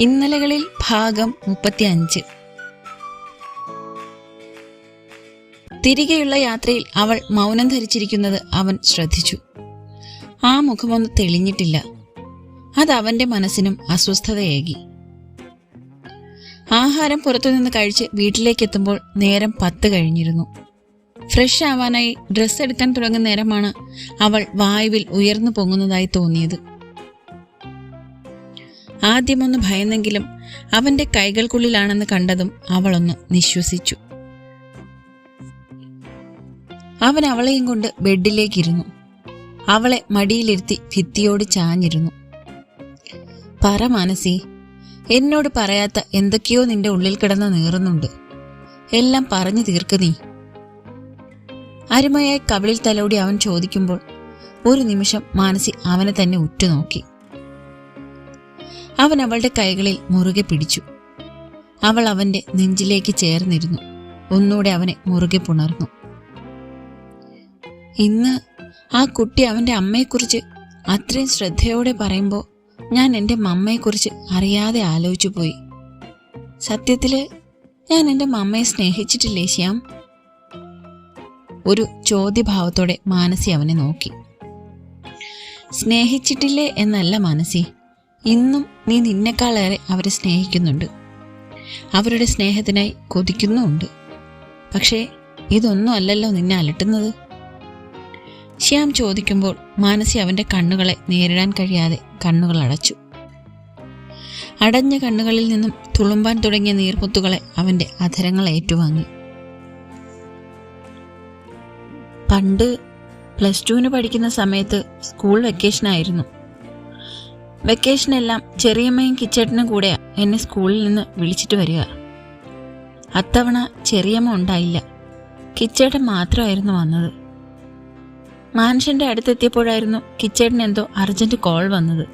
ഇന്നലകളിൽ ഭാഗം മുപ്പത്തി അഞ്ച് തിരികെയുള്ള യാത്രയിൽ അവൾ മൗനം ധരിച്ചിരിക്കുന്നത് അവൻ ശ്രദ്ധിച്ചു. ആ മുഖമൊന്ന് തെളിഞ്ഞിട്ടില്ല. അത് അവന്റെ മനസ്സിനും അസ്വസ്ഥതയേകി. ആഹാരം പുറത്തുനിന്ന് കഴിച്ച് വീട്ടിലേക്കെത്തുമ്പോൾ നേരം പത്ത് കഴിഞ്ഞിരുന്നു. ഫ്രഷ് ആവാനായി ഡ്രസ്സ് എടുക്കാൻ തുടങ്ങുന്ന നേരമാണ് അവൾ വായുവിൽ ഉയർന്നു പൊങ്ങുന്നതായി തോന്നിയത്. ആദ്യമൊന്ന് ഭയന്നെങ്കിലും അവന്റെ കൈകൾക്കുള്ളിലാണെന്ന് കണ്ടതും അവളൊന്ന് നിശ്വസിച്ചു. അവൻ അവളെയും കൊണ്ട് ബെഡിലേക്കിരുന്നു. അവളെ മടിയിലിരുത്തി ഭിത്തിയോട് ചാഞ്ഞിരുന്നു. പറ മാനസി എന്നോട് പറയാത്ത എന്തൊക്കെയോ നിന്റെ ഉള്ളിൽ കിടന്ന് നീറുന്നുണ്ട്. എല്ലാം പറഞ്ഞു തീർക്ക് നീ. അരുമയായി കവിളിൽ തലോടി അവൻ ചോദിക്കുമ്പോൾ ഒരു നിമിഷം മാനസി അവനെ തന്നെ ഉറ്റുനോക്കി. അവൻ അവളുടെ കൈകളിൽ മുറുകെ പിടിച്ചു. അവൾ അവന്റെ നെഞ്ചിലേക്ക് ചേർന്നിരുന്നു. ഒന്നുകൂടെ അവനെ മുറുകെ പുണർന്നു. ഇന്ന് ആ കുട്ടി അവന്റെ അമ്മയെക്കുറിച്ച് അത്രയും ശ്രദ്ധയോടെ പറയുമ്പോൾ ഞാൻ എന്റെ മമ്മയെക്കുറിച്ച് അറിയാതെ ആലോചിച്ചു പോയി സത്യത്തിൽ ഞാൻ എന്റെ മമ്മയെ സ്നേഹിച്ചിട്ടില്ലേ ശ്യാം? ഒരു ചോദ്യഭാവത്തോടെ മാനസി അവനെ നോക്കി. സ്നേഹിച്ചിട്ടില്ലേ എന്നല്ല മാനസി. ഇന്നും നീ നിന്നെക്കാളേറെ അവരെ സ്നേഹിക്കുന്നുണ്ട്. അവരുടെ സ്നേഹത്തിനായി കൊതിക്കുന്നുമുണ്ട്. പക്ഷേ ഇതൊന്നും അല്ലല്ലോ നിന്നെ അലട്ടുന്നത്. ശ്യാം ചോദിക്കുമ്പോൾ മാനസി അവന്റെ കണ്ണുകളെ നേരിടാൻ കഴിയാതെ കണ്ണുകൾ അടച്ചു. അടഞ്ഞ കണ്ണുകളിൽ നിന്നും തുളുമ്പാൻ തുടങ്ങിയ നീർമുത്തുകളെ അവന്റെ അധരങ്ങൾ ഏറ്റുവാങ്ങി. പണ്ട് പ്ലസ് ടുവിന് പഠിക്കുന്ന സമയത്ത് സ്കൂൾ വെക്കേഷനായിരുന്നു. വെക്കേഷനെല്ലാം ചെറിയമ്മയും കിച്ചേട്ടനും കൂടെ എന്നെ സ്കൂളിൽ നിന്ന് വിളിച്ചിട്ട് വരിക. അത്തവണ ചെറിയമ്മ ഉണ്ടായില്ല. കിച്ചേട്ടൻ മാത്രമായിരുന്നു വന്നത്. മാൻഷന്റെ അടുത്തെത്തിയപ്പോഴായിരുന്നു കിച്ചേട്ടൻ എന്തോ അർജന്റ് കോൾ വന്നത്.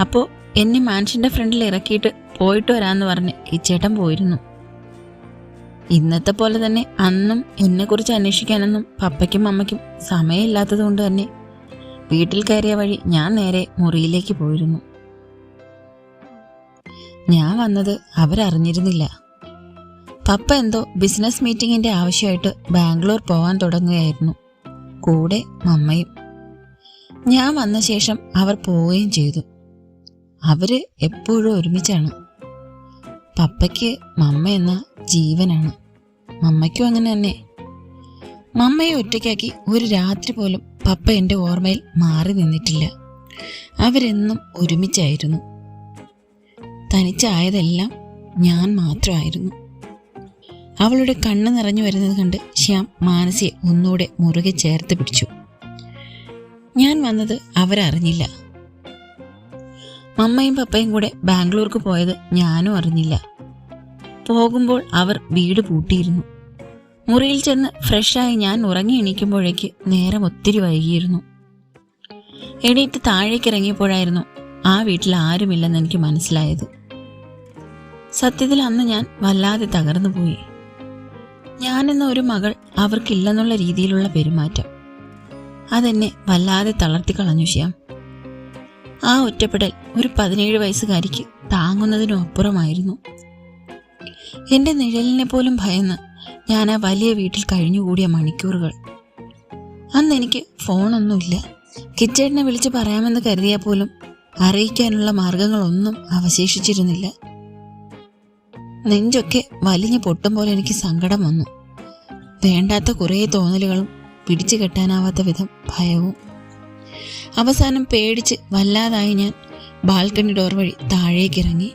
അപ്പോ എന്നെ മാൻഷന്റെ ഫ്രണ്ടിൽ ഇറക്കിയിട്ട് പോയിട്ട് വരാന്ന് പറഞ്ഞ് കിച്ചേട്ടൻ പോയിരുന്നു. ഇന്നത്തെ പോലെ തന്നെ അന്നും എന്നെക്കുറിച്ച് അന്വേഷിക്കാനൊന്നും പപ്പയ്ക്കും അമ്മയ്ക്കും സമയമില്ലാത്തത് കൊണ്ട് തന്നെ വീട്ടിൽ കയറിയ വഴി ഞാൻ നേരെ മുറിയിലേക്ക് പോയിരുന്നു. ഞാൻ വന്നത് അവരറിഞ്ഞിരുന്നില്ല. പപ്പ എന്തോ ബിസിനസ് മീറ്റിങ്ങിന്റെ ആവശ്യമായിട്ട് ബാംഗ്ലൂർ പോവാൻ തുടങ്ങുകയായിരുന്നു. കൂടെ മമ്മയും. ഞാൻ വന്ന ശേഷം അവർ പോവുകയും ചെയ്തു. അവർ എപ്പോഴും ഒരുമിച്ചാണ്. പപ്പയ്ക്ക് മമ്മ എന്ന ജീവനാണ്. മമ്മയ്ക്കും അങ്ങനെ തന്നെ. മമ്മയെ ഒറ്റയ്ക്കാക്കി ഒരു രാത്രി പോലും പപ്പ എന്റെ ഓർമ്മയിൽ മാറി നിന്നിട്ടില്ല. അവരെന്നും ഒരുമിച്ചായിരുന്നു. തനിച്ചായതെല്ലാം ഞാൻ മാത്രമായിരുന്നു. അവളുടെ കണ്ണ് നിറഞ്ഞു വരുന്നത് കണ്ട് ശ്യാം മാനസിയെ ഒന്നുകൂടെ മുറുകെ ചേർത്ത് പിടിച്ചു. ഞാൻ വന്നത് അവരറിഞ്ഞില്ല. മമ്മയും പപ്പയും കൂടെ ബാംഗ്ലൂർക്ക് പോയത് ഞാനും അറിഞ്ഞില്ല. പോകുമ്പോൾ അവർ വീട് പൂട്ടിയിരുന്നു. മുറിയിൽ ചെന്ന് ഫ്രഷായി ഞാൻ ഉറങ്ങി എണീക്കുമ്പോഴേക്ക് നേരം ഒത്തിരി വൈകിയിരുന്നു. എണീറ്റ് താഴേക്ക് ഇറങ്ങിയപ്പോഴായിരുന്നു ആ വീട്ടിൽ ആരുമില്ലെന്ന് എനിക്ക് മനസ്സിലായത്. സത്യത്തിൽ അന്ന് ഞാൻ വല്ലാതെ തകർന്നു പോയി. ഞാനെന്ന ഒരു മകൾ അവർക്കില്ലെന്നുള്ള രീതിയിലുള്ള പെരുമാറ്റം. അതെന്നെ വല്ലാതെ തളർത്തി കളഞ്ഞു ശ്യാം. ആ ഒറ്റപ്പെടൽ ഒരു പതിനേഴ് വയസ്സുകാരിക്ക് താങ്ങുന്നതിനും അപ്പുറമായിരുന്നു. എന്റെ നിഴലിനെ പോലും ഭയന്ന് ഞാൻ ആ വലിയ വീട്ടിൽ കഴിഞ്ഞുകൂടിയ മണിക്കൂറുകൾ. അന്ന് എനിക്ക് ഫോണൊന്നുമില്ല. കിച്ചേട്ടനെ വിളിച്ച് പറയാമെന്ന് കരുതിയാൽ പോലും അറിയിക്കാനുള്ള മാർഗങ്ങളൊന്നും അവശേഷിച്ചിരുന്നില്ല. നെഞ്ചൊക്കെ വലിഞ്ഞു പൊട്ടും പോലെ എനിക്ക് സങ്കടം വന്നു. വേണ്ടാത്ത കുറേ തോന്നലുകളും പിടിച്ചു കെട്ടാനാവാത്ത വിധം ഭയവും. അവസാനം പേടിച്ച് വല്ലാതായി ഞാൻ ബാൽക്കണി ഡോർ വഴി താഴേക്കിറങ്ങി.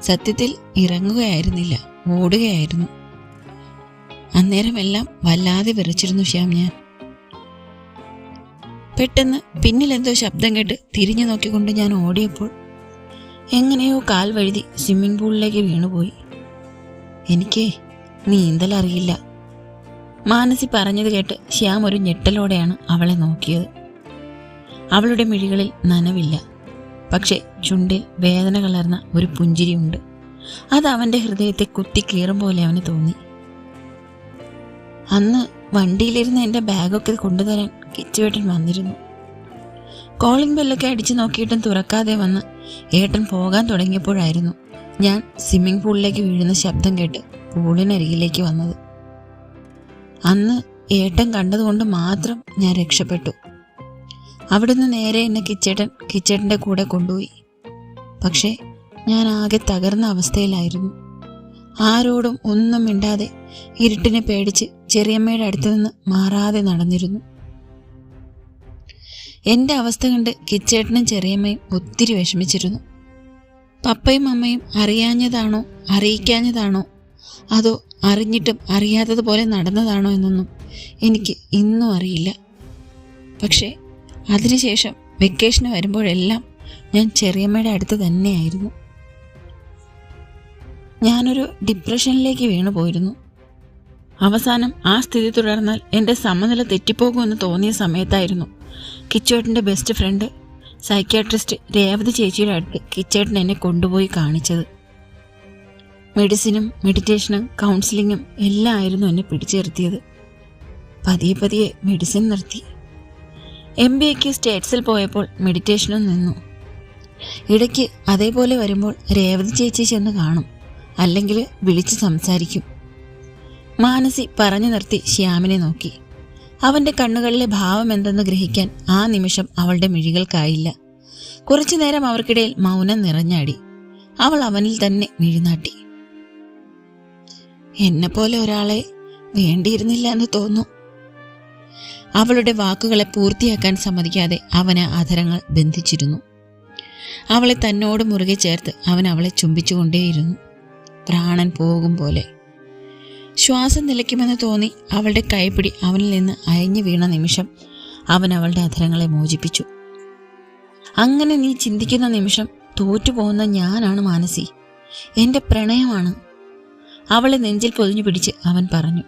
സത്യത്തിൽ ഇറങ്ങുകയായിരുന്നില്ല ഓടുകയായിരുന്നു. അന്നേരമെല്ലാം വല്ലാതെ വിറച്ചിരുന്നു ശ്യാം ഞാൻ. പെട്ടെന്ന് പിന്നിലെന്തോ ശബ്ദം കേട്ട് തിരിഞ്ഞു നോക്കിക്കൊണ്ട് ഞാൻ ഓടിയപ്പോൾ എങ്ങനെയോ കാൽ വഴുതി സ്വിമ്മിംഗ് പൂളിലേക്ക് വീണുപോയി. എനിക്ക് നീന്തലറിയില്ല മാനസി പറഞ്ഞത് കേട്ട് ശ്യാം ഒരു ഞെട്ടലോടെയാണ് അവളെ നോക്കിയത്. അവളുടെ മിഴികളിൽ നനവില്ല. പക്ഷെ ചുണ്ടിൽ വേദന കലർന്ന ഒരു പുഞ്ചിരിയുണ്ട്. അത് അവന്റെ ഹൃദയത്തെ കുത്തി കീറും പോലെ അവന് തോന്നി. അന്ന് വണ്ടിയിലിരുന്ന് എന്റെ ബാഗൊക്കെ കൊണ്ടുതരാൻ കിച്ചുവേട്ടൻ വന്നിരുന്നു. കോളിംഗ് ബെല്ലൊക്കെ അടിച്ചു നോക്കിയിട്ടും തുറക്കാതെ വന്ന് ഏട്ടൻ പോകാൻ തുടങ്ങിയപ്പോഴായിരുന്നു ഞാൻ സ്വിമ്മിംഗ് പൂളിലേക്ക് വീഴുന്ന ശബ്ദം കേട്ട് പൂളിനരികിലേക്ക് വന്നത്. അന്ന് ഏട്ടൻ കണ്ടതുകൊണ്ട് മാത്രം ഞാൻ രക്ഷപ്പെട്ടു. അവിടുന്ന് നേരെ എന്നെ കിച്ചേട്ടൻ കിച്ചേട്ടന്റെ കൂടെ കൊണ്ടുപോയി. പക്ഷേ ഞാൻ ആകെ തകർന്ന അവസ്ഥയിലായിരുന്നു. ആരോടും ഒന്നും മിണ്ടാതെ ഇരുട്ടിനെ പേടിച്ച് ചെറിയമ്മയുടെ അടുത്ത് നിന്ന് മാറാതെ നടന്നിരുന്നു. എന്റെ അവസ്ഥ കണ്ട് കിച്ചേട്ടനും ചെറിയമ്മയും ഒത്തിരി വിഷമിച്ചിരുന്നു. പപ്പയും അമ്മയും അറിയാഞ്ഞതാണോ അറിയിക്കാഞ്ഞതാണോ അതോ അറിഞ്ഞിട്ടും അറിയാത്തതുപോലെ നടന്നതാണോ എന്നൊന്നും എനിക്ക് ഇന്നും അറിയില്ല. പക്ഷേ അതിനുശേഷം വെക്കേഷന് വരുമ്പോഴെല്ലാം ഞാൻ ചെറിയമ്മയുടെ അടുത്ത് തന്നെയായിരുന്നു. ഞാനൊരു ഡിപ്രഷനിലേക്ക് വീണു പോയിരുന്നു. അവസാനം ആ സ്ഥിതി തുടർന്നാൽ എന്റെ സമനില തെറ്റിപ്പോകുമെന്ന് തോന്നിയ സമയത്തായിരുന്നു. കിച്ചേട്ടന്റെ ബെസ്റ്റ് ഫ്രണ്ട് സൈക്യാട്രിസ്റ്റ് രേവതി ചേച്ചിയുടെ അടുത്ത് കിച്ചേട്ടൻ എന്നെ കൊണ്ടുപോയി കാണിച്ചത്. മെഡിസിനും മെഡിറ്റേഷനും കൗൺസിലിങ്ങും എല്ലാം ആയിരുന്നു എന്നെ പിടിച്ചു നിർത്തിയത് പതിയെ പതിയെ മെഡിസിൻ നിർത്തി. എം ബി എക്ക് സ്റ്റേറ്റ്സിൽ പോയപ്പോൾ മെഡിറ്റേഷനും നിന്നു. ഇടയ്ക്ക് അതേപോലെ വരുമ്പോൾ രേവതി ചേച്ചി ചെന്ന് കാണും. അല്ലെങ്കിൽ വിളിച്ചു സംസാരിക്കും. മാനസി പറഞ്ഞു നിർത്തി ശ്യാമിനെ നോക്കി. അവന്റെ കണ്ണുകളിലെ ഭാവം എന്തെന്ന് ഗ്രഹിക്കാൻ ആ നിമിഷം അവളുടെ മിഴികൾക്കായില്ല. കുറച്ചു നേരം അവർക്കിടയിൽ മൗനം നിറഞ്ഞാടി. അവൾ അവനിൽ തന്നെ മിഴിനാട്ടി. എന്നെ പോലെ ഒരാളെ വേണ്ടിയിരുന്നില്ല എന്ന് തോന്നു അവളുടെ വാക്കുകളെ പൂർത്തിയാക്കാൻ സമ്മതിക്കാതെ അവന് അധരങ്ങൾ ബന്ധിച്ചിരുന്നു. അവളെ തന്നോട് മുറുകെ ചേർത്ത് അവൻ അവളെ ചുംബിച്ചുകൊണ്ടേയിരുന്നു. പ്രാണൻ പോകും പോലെ. ശ്വാസം നിലയ്ക്കുമെന്ന് തോന്നി അവളുടെ കൈപ്പിടി അവനിൽ നിന്ന് അയഞ്ഞു വീണ നിമിഷം അവൻ അവളുടെ അധരങ്ങളെ മോചിപ്പിച്ചു. അങ്ങനെ നീ ചിന്തിക്കുന്ന നിമിഷം തോറ്റുപോകുന്ന ഞാനാണ് മാനസി. എന്റെ പ്രണയമാണ്. അവളെ നെഞ്ചിൽ പൊതിഞ്ഞു പിടിച്ച് അവൻ പറഞ്ഞു.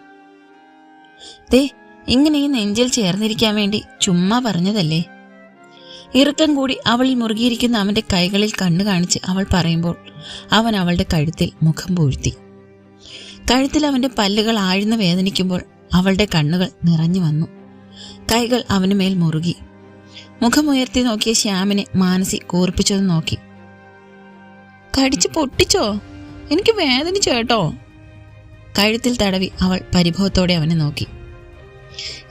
ദേ ഇങ്ങനെ ഈ നെഞ്ചിൽ ചേർന്നിരിക്കാൻ വേണ്ടി ചുമ്മാ പറഞ്ഞതല്ലേ? ഇറുക്കം കൂടി അവളിൽ മുറുകിയിരിക്കുന്ന അവന്റെ കൈകളിൽ കണ്ണു കാണിച്ച് അവൾ പറയുമ്പോൾ അവൻ അവളുടെ കഴുത്തിൽ മുഖം പൂഴ്ത്തി. കഴുത്തിൽ അവന്റെ പല്ലുകൾ ആഴ്ന്ന് വേദനിക്കുമ്പോൾ അവളുടെ കണ്ണുകൾ നിറഞ്ഞു വന്നു. കൈകൾ അവന് മേൽ മുറുകി. മുഖമുയർത്തി നോക്കിയ ശ്യാമിനെ മാനസി കൂർപ്പിച്ചത് നോക്കി. കടിച്ചു പൊട്ടിച്ചോ? എനിക്ക് വേദനിച്ചു കേട്ടോ. കഴുത്തിൽ തടവി അവൾ പരിഭവത്തോടെ അവനെ നോക്കി.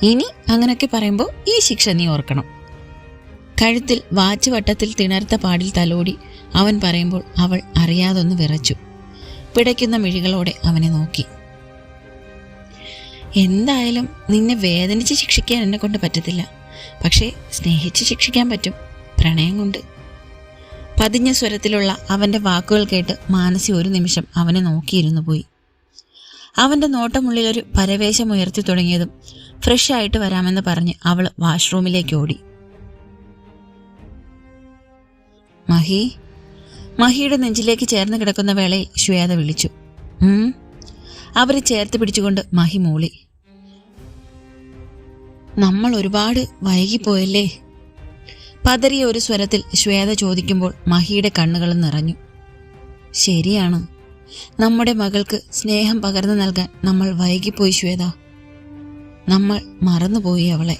ഇനി അങ്ങനൊക്കെ പറയുമ്പോൾ ഈ ശിക്ഷ നീ ഓർക്കണം. കഴുത്തിൽ വാച്ച് വട്ടത്തിൽ തിണർത്ത പാടിൽ തലോടി അവൻ പറയുമ്പോൾ അവൾ അറിയാതൊന്ന് വിറച്ചു. പിടയ്ക്കുന്ന മിഴികളോടെ അവനെ നോക്കി. എന്തായാലും നിന്നെ വേദനിച്ച് ശിക്ഷിക്കാൻ എന്നെ കൊണ്ട് പറ്റത്തില്ല. പക്ഷേ സ്നേഹിച്ച് ശിക്ഷിക്കാൻ പറ്റും. പ്രണയം കൊണ്ട്. പതിഞ്ഞ സ്വരത്തിലുള്ള അവന്റെ വാക്കുകൾ കേട്ട് മാനസി ഒരു നിമിഷം അവനെ നോക്കിയിരുന്നു പോയി. അവന്റെ നോട്ടമുള്ളിലൊരു പരവേശം ഉയർത്തി തുടങ്ങിയതും ഫ്രഷ് ആയിട്ട് വരാമെന്ന് പറഞ്ഞ് അവൾ വാഷ്റൂമിലേക്ക് ഓടി. മഹി മഹിയുടെ നെഞ്ചിലേക്ക് ചേർന്ന് കിടക്കുന്ന വേളയിൽ ശ്വേത വിളിച്ചു. അവരെ ചേർത്ത് പിടിച്ചുകൊണ്ട് മഹി മൂളി. നമ്മൾ ഒരുപാട് വൈകിപ്പോയല്ലേ? പതറിയ ഒരു സ്വരത്തിൽ ശ്വേത ചോദിക്കുമ്പോൾ മഹിയുടെ കണ്ണുകൾ നിറഞ്ഞു. ശരിയാണ്. നമ്മുടെ മകൾക്ക് സ്നേഹം പകർന്നു നൽകാൻ നമ്മൾ വൈകിപ്പോയി ശ്വേത. നമ്മൾ മറന്നുപോയി അവളെ.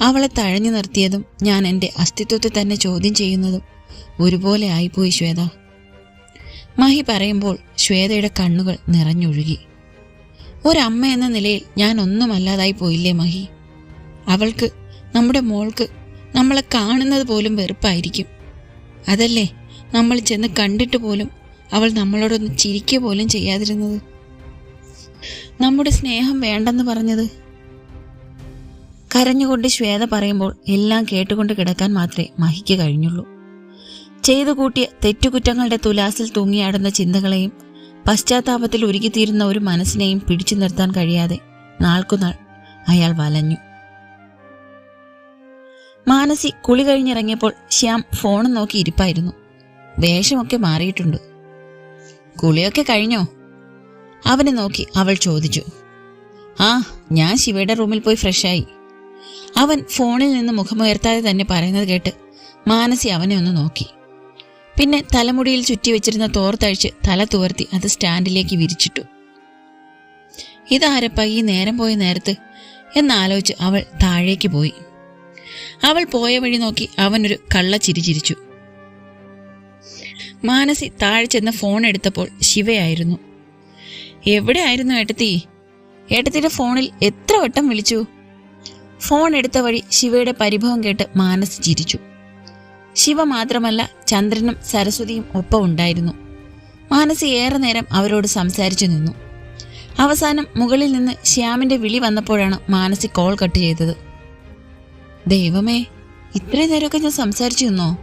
അവളെ തഴഞ്ഞു നിർത്തിയതും ഞാൻ എന്റെ അസ്തിത്വത്തെ തന്നെ ചോദ്യം ചെയ്യുന്നതും ഒരുപോലെ ആയിപ്പോയി ശ്വേത. മഹി പറയുമ്പോൾ ശ്വേതയുടെ കണ്ണുകൾ നിറഞ്ഞൊഴുകി. ഒരമ്മ എന്ന നിലയിൽ ഞാൻ ഒന്നുമല്ലാതായി പോയില്ലേ മഹി? അവൾക്ക് നമ്മുടെ മോൾക്ക് നമ്മളെ കാണുന്നത് പോലും വെറുപ്പായിരിക്കും. അതല്ലേ നമ്മൾ ചെന്ന് കണ്ടിട്ട് പോലും അവൾ നമ്മളോടൊന്ന് ചിരിക്കുക പോലും ചെയ്യാതിരുന്നത്? നമ്മുടെ സ്നേഹം വേണ്ടെന്ന് പറഞ്ഞത്? കരഞ്ഞുകൊണ്ട് ശ്വേത പറയുമ്പോൾ എല്ലാം കേട്ടുകൊണ്ട് കിടക്കാൻ മാത്രമേ മഹിക്ക് കഴിഞ്ഞുള്ളൂ. ചെയ്തു കൂട്ടിയ തെറ്റുകുറ്റങ്ങളുടെ തുലാസിൽ തൂങ്ങിയാടുന്ന ചിന്തകളെയും പശ്ചാത്താപത്തിൽ ഉരുകിത്തീരുന്ന ഒരു മനസ്സിനെയും പിടിച്ചു നിർത്താൻ കഴിയാതെ നാൾക്കുനാൾ അയാൾ വലഞ്ഞു. മാനസി കുളി കഴിഞ്ഞിറങ്ങിയപ്പോൾ ശ്യാം ഫോണും നോക്കി ഇരിപ്പായിരുന്നു. വേഷമൊക്കെ മാറിയിട്ടുണ്ട്. കുളിയൊക്കെ കഴിഞ്ഞോ? അവനെ നോക്കി അവൾ ചോദിച്ചു. ആ ഞാൻ ശിവയുടെ റൂമിൽ പോയി ഫ്രഷായി. അവൻ ഫോണിൽ നിന്ന് മുഖമുയർത്താതെ തന്നെ പറയുന്നത് കേട്ട് മാനസി അവനെ ഒന്ന് നോക്കി. പിന്നെ തലമുടിയിൽ ചുറ്റി വെച്ചിരുന്ന തോർത്തഴിച്ച് തല തുവർത്തി അത് സ്റ്റാൻഡിലേക്ക് വിരിച്ചിട്ടു. ഇതാരപ്പ ഈ നേരം പോയ നേരത്ത്? എന്നാലോചിച്ച് അവൾ താഴേക്ക് പോയി. അവൾ പോയ വഴി നോക്കി അവനൊരു കള്ള ചിരി ചിരിച്ചു. മാനസി താഴെ ചെന്ന് ഫോൺ എടുത്തപ്പോൾ ശിവയായിരുന്നു. എവിടെയായിരുന്നു ഏട്ടത്തി? ഏട്ടത്തിയുടെ ഫോണിൽ എത്ര വട്ടം വിളിച്ചു? ഫോൺ എടുത്ത വഴി ശിവയുടെ പരിഭവം കേട്ട് മാനസി ചിരിച്ചു. ശിവ മാത്രമല്ല ചന്ദ്രനും സരസ്വതിയും ഒപ്പം ഉണ്ടായിരുന്നു. മാനസി ഏറെ നേരം അവരോട് സംസാരിച്ചു നിന്നു. അവസാനം മുകളിൽ നിന്ന് ശ്യാമിന്റെ വിളി വന്നപ്പോഴാണ് മാനസി കോൾ കട്ട് ചെയ്തത്. ദൈവമേ ഇത്രയും നേരമൊക്കെ ഞാൻ സംസാരിച്ചു നിന്നോ?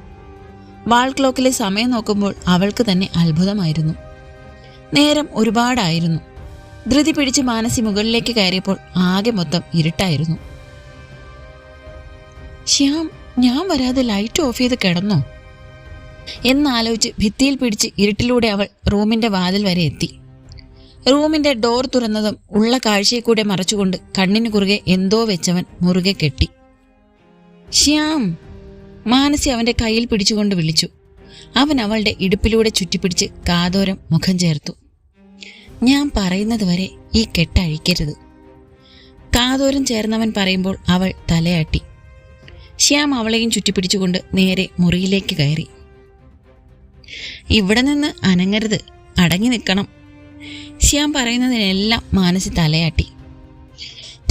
വാൾ ക്ലോക്കിലെ സമയം നോക്കുമ്പോൾ അവൾക്ക് തന്നെ അത്ഭുതമായിരുന്നു. നേരം ഒരുപാടായിരുന്നു. ധൃതി പിടിച്ച് മാനസി മുകളിലേക്ക് കയറിയപ്പോൾ ആകെ മൊത്തം ഇരുട്ടായിരുന്നു. ശ്യാം ഞാൻ വരാതെ ലൈറ്റ് ഓഫ് ചെയ്ത് കിടന്നോ? എന്നാലോചിച്ച് ഭിത്തിയിൽ പിടിച്ച് ഇരുട്ടിലൂടെ അവൾ റൂമിന്റെ വാതിൽ വരെ എത്തി. റൂമിന്റെ ഡോർ തുറന്നതും ഉള്ള കാഴ്ചയെ കൂടെ മറച്ചുകൊണ്ട് കണ്ണിന് കുറുകെ എന്തോ വെച്ചവൻ മുറുകെ കെട്ടി. ശ്യാം! മാനസി അവന്റെ കയ്യിൽ പിടിച്ചുകൊണ്ട് വിളിച്ചു. അവൻ അവളുടെ ഇടുപ്പിലൂടെ ചുറ്റിപ്പിടിച്ച് കാതോരം മുഖം ചേർത്തു. ഞാൻ പറയുന്നത് വരെ ഈ കെട്ടഴിക്കരുത്. കാതോരം ചേർന്നവൻ പറയുമ്പോൾ അവൾ തലയാട്ടി. ശ്യാം അവളെയും ചുറ്റിപ്പിടിച്ചുകൊണ്ട് നേരെ മുറിയിലേക്ക് കയറി. ഇവിടെ നിന്ന് അനങ്ങരുത്. അടങ്ങി നിൽക്കണം. ശ്യാം പറയുന്നതിനെല്ലാം മാനസി തലയാട്ടി.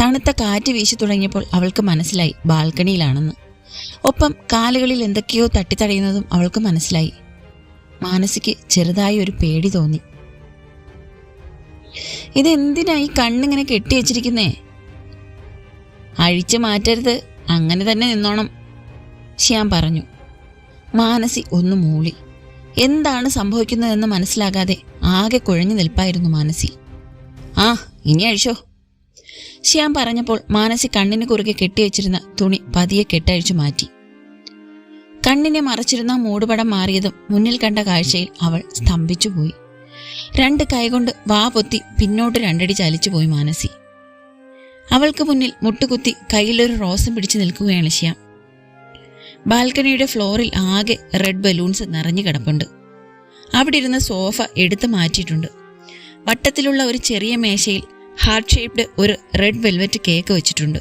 തണുത്ത കാറ്റ് വീശി തുടങ്ങിയപ്പോൾ അവൾക്ക് മനസ്സിലായി ബാൽക്കണിയിലാണെന്ന്. ഒപ്പം കാലുകളിൽ എന്തൊക്കെയോ തട്ടിത്തടയുന്നതും അവൾക്ക് മനസ്സിലായി. മാനസിക്ക് ചെറുതായി ഒരു പേടി തോന്നി. ഇതെന്തിനാ ഈ കണ്ണിങ്ങനെ കെട്ടി വെച്ചിരിക്കുന്നേ അഴിച്ചു മാറ്റരുത്. അങ്ങനെ തന്നെ നിന്നോണം. ശ്യാം പറഞ്ഞു. മാനസി ഒന്ന് മൂളി. എന്താണ് സംഭവിക്കുന്നതെന്ന് മനസ്സിലാകാതെ ആകെ കുഴഞ്ഞു നിൽപ്പായിരുന്നു മാനസി. ആ ഇനി അഴിച്ചോ. ശ്യാം പറഞ്ഞപ്പോൾ മാനസി കണ്ണിന് കുറുകെ കെട്ടിവെച്ചിരുന്ന തുണി പതിയെ കെട്ടഴിച്ചു മാറ്റി. കണ്ണിനെ മറച്ചിരുന്ന മൂടുപടം മാറിയതും മുന്നിൽ കണ്ട കാഴ്ചയിൽ അവൾ സ്തംഭിച്ചുപോയി. രണ്ട് കൈകൊണ്ട് വാ പൊത്തി പിന്നോട്ട് രണ്ടടി ചലിച്ചുപോയി മാനസി. അവൾക്ക് മുന്നിൽ മുട്ടുകുത്തി കയ്യിലൊരു റോസം പിടിച്ചു നിൽക്കുകയാണ് ശ്യാം. ബാൽക്കണിയുടെ ഫ്ലോറിൽ ആകെ റെഡ് ബലൂൺസ് നിറഞ്ഞു കിടപ്പുണ്ട്. അവിടെ ഇരുന്ന സോഫ എടുത്തു മാറ്റിയിട്ടുണ്ട്. വട്ടത്തിലുള്ള ഒരു ചെറിയ മേശയിൽ ഹാർട്ട് ഷേപ്ഡ് ഒരു റെഡ് വെൽവെറ്റ് കേക്ക് വെച്ചിട്ടുണ്ട്.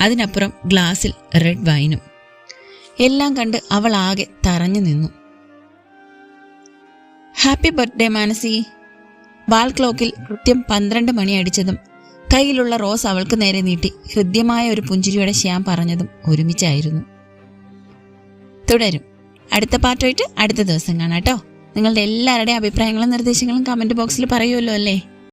അതിനപ്പുറം ഗ്ലാസിൽ റെഡ് വൈനും. എല്ലാം കണ്ട് അവൾ ആകെ തറഞ്ഞു നിന്നു. Happy birthday Manasi. വാൾ ക്ലോക്കിൽ കൃത്യം പന്ത്രണ്ട് മണി അടിച്ചതും കയ്യിലുള്ള റോസ് അവൾക്ക് നേരെ നീട്ടി. ഹൃദ്യമായ ഒരു പുഞ്ചിരിയോടെ ശ്യാം പറഞ്ഞതും ഒരുമിച്ചായിരുന്നു. തുടരും. അടുത്ത പാർട്ടായിട്ട് അടുത്ത ദിവസം കാണാം കേട്ടോ. നിങ്ങളുടെ എല്ലാവരുടെയും അഭിപ്രായങ്ങളും നിർദ്ദേശങ്ങളും കമന്റ് ബോക്സിൽ പറയുമല്ലോ അല്ലേ?